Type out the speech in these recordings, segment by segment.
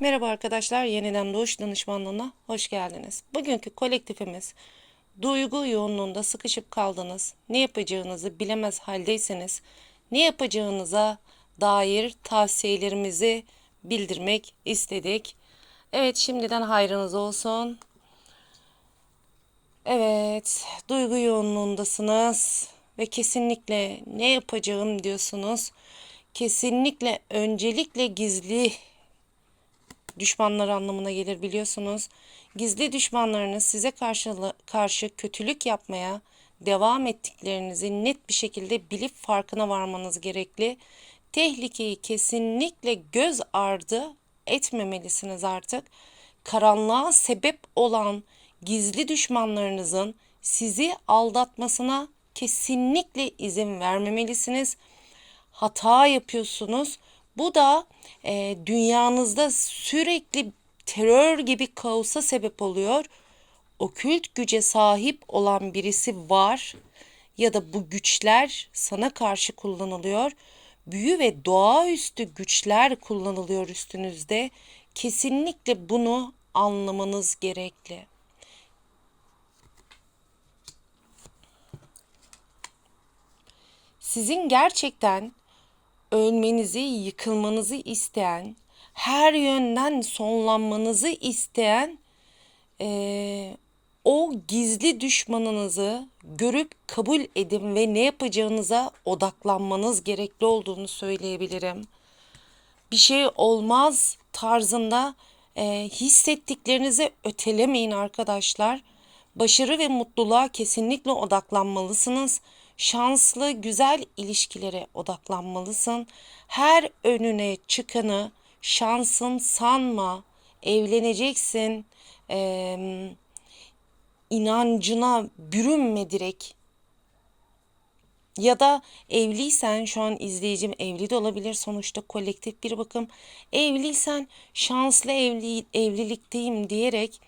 Merhaba arkadaşlar, yeniden doğuş danışmanlığına hoş geldiniz. Bugünkü kolektifimiz duygu yoğunluğunda sıkışıp kaldınız, ne yapacağınızı bilemez haldeyseniz, ne yapacağınıza dair tavsiyelerimizi bildirmek istedik. Evet, şimdiden hayrınız olsun. Evet, duygu yoğunluğundasınız ve kesinlikle ne yapacağım diyorsunuz. Kesinlikle öncelikle gizli düşmanları anlamına gelir biliyorsunuz. Gizli düşmanlarınız size karşı, karşı kötülük yapmaya devam ettiklerinizi net bir şekilde bilip farkına varmanız gerekli. Tehlikeyi kesinlikle göz ardı etmemelisiniz artık. Karanlığa sebep olan gizli düşmanlarınızın sizi aldatmasına kesinlikle izin vermemelisiniz. Hata yapıyorsunuz. Bu da e, dünyanızda sürekli terör gibi kaosa sebep oluyor. Okült güce sahip olan birisi var ya da bu güçler sana karşı kullanılıyor. Büyü ve doğaüstü güçler kullanılıyor üstünüzde. Kesinlikle bunu anlamanız gerekli. Sizin gerçekten ölmenizi, yıkılmanızı isteyen, her yönden sonlanmanızı isteyen e, o gizli düşmanınızı görüp kabul edin ve ne yapacağınıza odaklanmanız gerekli olduğunu söyleyebilirim. Bir şey olmaz tarzında e, hissettiklerinizi ötelemeyin arkadaşlar. Başarı ve mutluluğa kesinlikle odaklanmalısınız şanslı, güzel ilişkilere odaklanmalısın. Her önüne çıkanı şansın sanma, evleneceksin, e, inancına bürünme direkt. Ya da evliysen şu an izleyicim evli de olabilir sonuçta kolektif bir bakım. Evliysen şanslı evli, evlilikteyim diyerek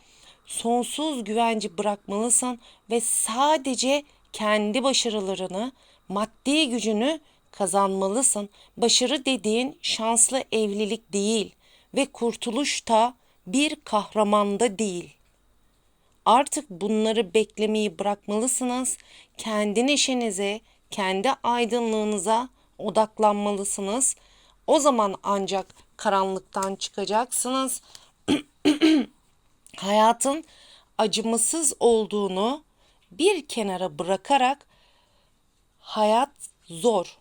sonsuz güvenci bırakmalısın ve sadece kendi başarılarını, maddi gücünü kazanmalısın. Başarı dediğin şanslı evlilik değil ve kurtuluş da bir kahramanda değil. Artık bunları beklemeyi bırakmalısınız. Kendi neşenize, kendi aydınlığınıza odaklanmalısınız. O zaman ancak karanlıktan çıkacaksınız. Hayatın acımasız olduğunu bir kenara bırakarak hayat zor.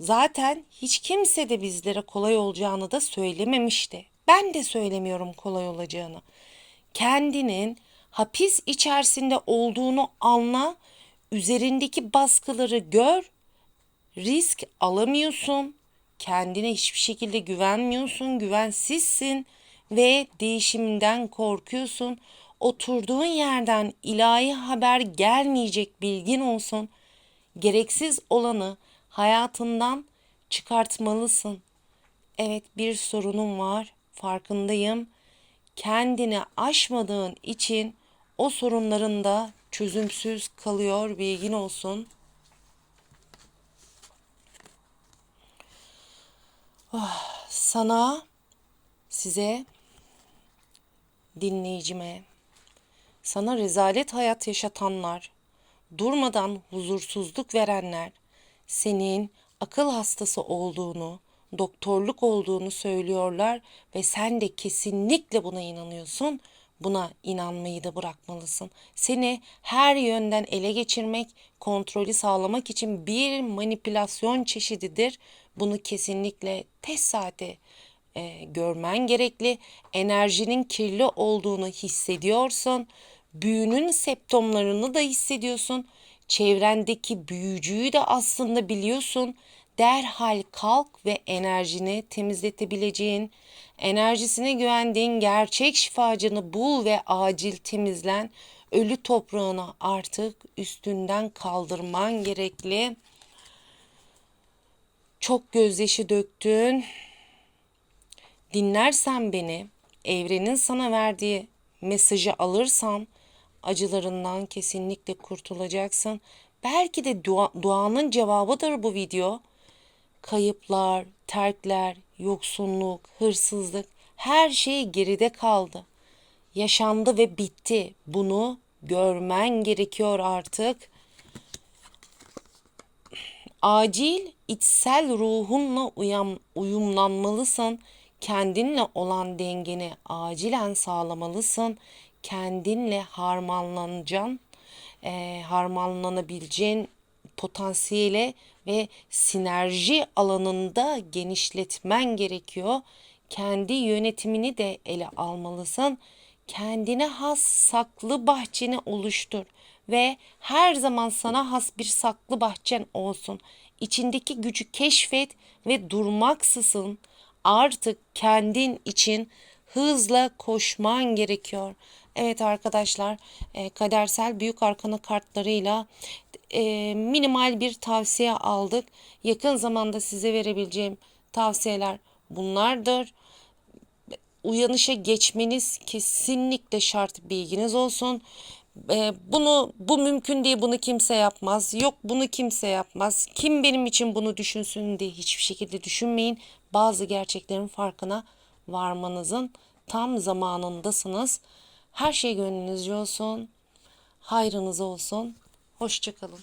Zaten hiç kimse de bizlere kolay olacağını da söylememişti. Ben de söylemiyorum kolay olacağını. Kendinin hapis içerisinde olduğunu anla, üzerindeki baskıları gör, risk alamıyorsun, kendine hiçbir şekilde güvenmiyorsun, güvensizsin ve değişimden korkuyorsun oturduğun yerden ilahi haber gelmeyecek bilgin olsun. Gereksiz olanı hayatından çıkartmalısın. Evet bir sorunum var. Farkındayım. Kendini aşmadığın için o sorunların da çözümsüz kalıyor. Bilgin olsun. Oh, sana, size, dinleyicime, sana rezalet hayat yaşatanlar, durmadan huzursuzluk verenler, senin akıl hastası olduğunu, doktorluk olduğunu söylüyorlar ve sen de kesinlikle buna inanıyorsun. Buna inanmayı da bırakmalısın. Seni her yönden ele geçirmek, kontrolü sağlamak için bir manipülasyon çeşididir. Bunu kesinlikle tez saate e, görmen gerekli. Enerjinin kirli olduğunu hissediyorsun büyünün septomlarını da hissediyorsun. Çevrendeki büyücüyü de aslında biliyorsun. Derhal kalk ve enerjini temizletebileceğin, enerjisine güvendiğin gerçek şifacını bul ve acil temizlen. Ölü toprağını artık üstünden kaldırman gerekli. Çok gözyaşı döktün. Dinlersen beni, evrenin sana verdiği mesajı alırsan acılarından kesinlikle kurtulacaksın. Belki de dua, duanın cevabıdır bu video. Kayıplar, terkler, yoksunluk, hırsızlık Her şey geride kaldı. Yaşandı ve bitti. Bunu görmen gerekiyor artık. Acil içsel ruhunla uyam, uyumlanmalısın. Kendinle olan dengeni acilen sağlamalısın. Kendinle harmanlanacaksın. Eee harmanlanabileceğin potansiyele ve sinerji alanında genişletmen gerekiyor. Kendi yönetimini de ele almalısın. Kendine has saklı bahçeni oluştur ve her zaman sana has bir saklı bahçen olsun. İçindeki gücü keşfet ve durmaksızın artık kendin için hızla koşman gerekiyor. Evet arkadaşlar, e, kadersel büyük arkana kartlarıyla e, minimal bir tavsiye aldık. Yakın zamanda size verebileceğim tavsiyeler bunlardır. Uyanışa geçmeniz kesinlikle şart bilginiz olsun. E, bunu bu mümkün değil bunu kimse yapmaz. Yok bunu kimse yapmaz. Kim benim için bunu düşünsün diye hiçbir şekilde düşünmeyin. Bazı gerçeklerin farkına varmanızın tam zamanındasınız. Her şey gönlünüzce olsun. Hayrınız olsun. Hoşçakalın.